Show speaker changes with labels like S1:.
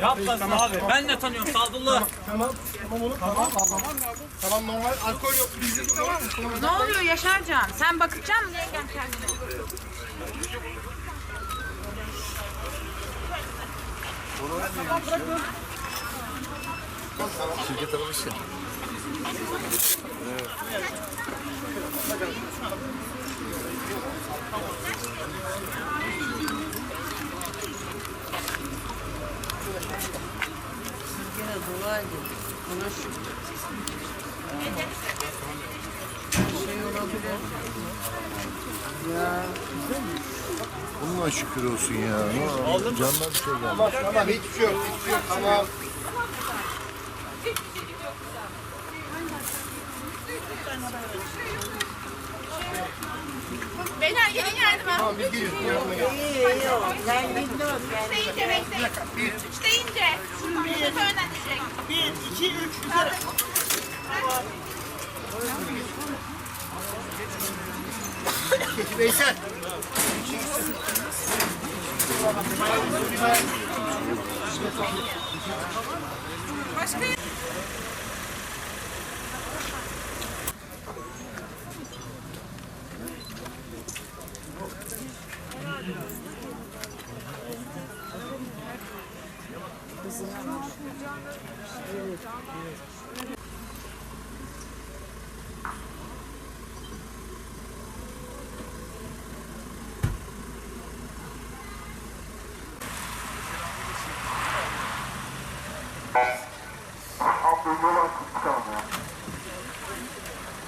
S1: Yapmasın abi. Ben de tanıyorum Sadullah.
S2: Tamam. Tamam oğlum. Tamam. Tamam. Tamam normal. Alkol yok. Bizim tamam mı?
S3: Ne oluyor Yaşarcan? Sen bakacak mısın yengem kendine?
S2: Şirket arabası.
S4: Gene dolaydı. Ona şu şey olabilir. Ya
S2: Bununla şükür olsun ya. Canlar bir şey geldi. Tamam tamam hiçbir şey yok. Hiçbir şey yok. Tamam.
S3: Beyler gelin yardıma.
S2: Tamam biz geliyoruz. Yardıma gel.
S4: iyi iyi o. Ben bilmiyorum. Ben
S3: Üç deyince bekleyin. Üç deyince. Şoför önden diyecek.
S5: Bir, iki, üç.
S2: Veysel. kızım. Evet. evet. Abdullah Kutsal'da.